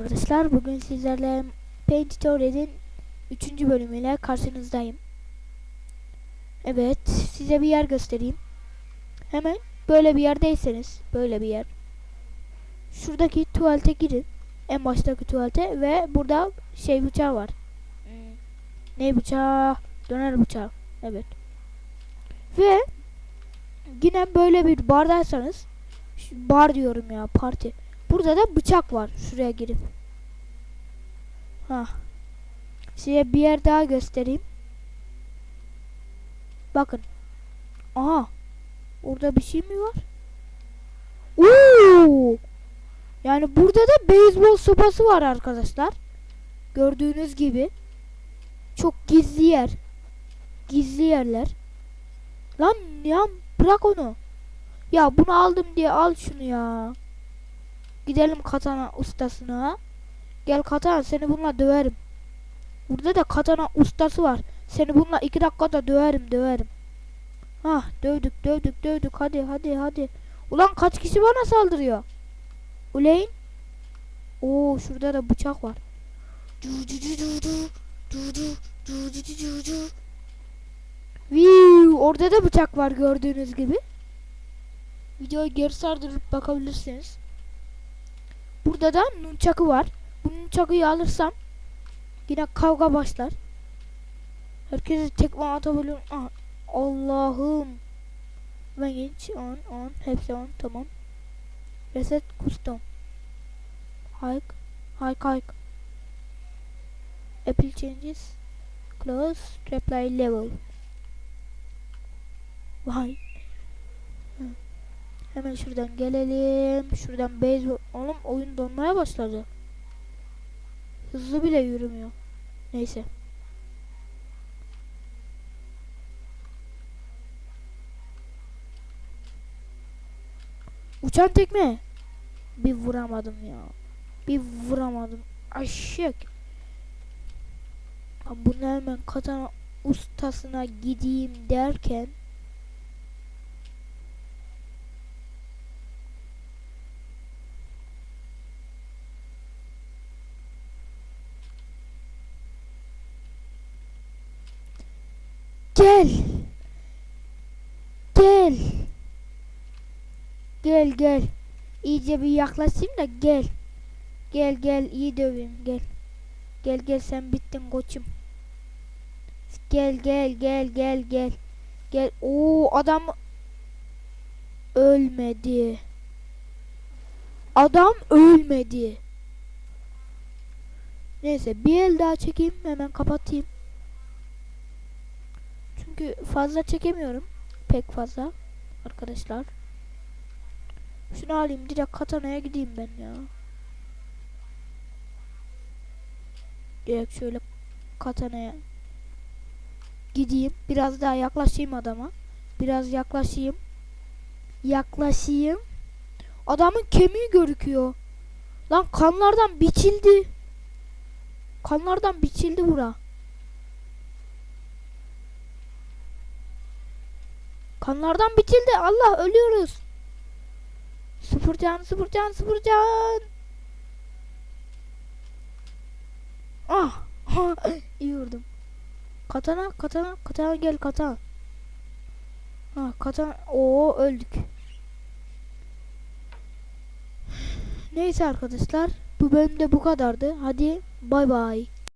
Arkadaşlar bugün sizlerle Paint Tutorial'in 3. bölümüyle karşınızdayım. Evet size bir yer göstereyim. Hemen böyle bir yerdeyseniz böyle bir yer. Şuradaki tuvalete girin. En baştaki tuvalete ve burada şey bıçağı var. Hmm, Ne bıçağı? Döner bıçağı. Evet. Ve yine böyle bir bardaysanız bar diyorum ya parti. Burada da bıçak var. Şuraya girip. Ha. Size bir yer daha göstereyim. Bakın. Aha. Orada bir şey mi var? Oo! Yani burada da beyzbol sopası var arkadaşlar. Gördüğünüz gibi. Çok gizli yer. Gizli yerler. Lan ya bırak onu. Ya bunu aldım diye al şunu ya. Gidelim katana ustasına. Gel katana seni bununla döverim. Burada da katana ustası var. Seni bununla iki dakikada döverim döverim. Hah dövdük dövdük dövdük hadi hadi hadi. Ulan kaç kişi bana saldırıyor? Uleyn. Oo şurada da bıçak var. Viu, orada da bıçak var gördüğünüz gibi. Videoyu geri sardırıp bakabilirsiniz. Burada da nunçakı var. Bu nunçakıyı alırsam yine kavga başlar. Herkese tekme atabiliyorum. Ah, Allah'ım. Ben genç on on hepsi on tamam. Reset custom. Hike hike hike. Apple changes. Close reply level. Vay. Hı. Hemen şuradan gelelim. Şuradan base oğlum oyun donmaya başladı. Hızlı bile yürümüyor. Neyse. Uçan tekme. Bir vuramadım ya. Bir vuramadım. Aşık. Bunu hemen katana ustasına gideyim derken Gel. Gel. Gel gel. İyice bir yaklaşayım da gel. Gel gel iyi döveyim gel. Gel gel sen bittin koçum. Gel gel gel gel gel. Gel. Oo adam ölmedi. Adam ölmedi. Neyse bir el daha çekeyim hemen kapatayım. Çünkü fazla çekemiyorum. Pek fazla arkadaşlar. Şunu alayım direkt katanaya gideyim ben ya. Direkt şöyle katanaya gideyim. Biraz daha yaklaşayım adama. Biraz yaklaşayım. Yaklaşayım. Adamın kemiği görüküyor. Lan kanlardan biçildi. Kanlardan biçildi bura. Kanlardan bitildi. Allah ölüyoruz. Sıfır can, sıfır can, sıfır can. Ah. iyi vurdum. Katana, katana, katana gel katana. Ha, katana. Oo öldük. Neyse arkadaşlar. Bu bölümde bu kadardı. Hadi bay bay.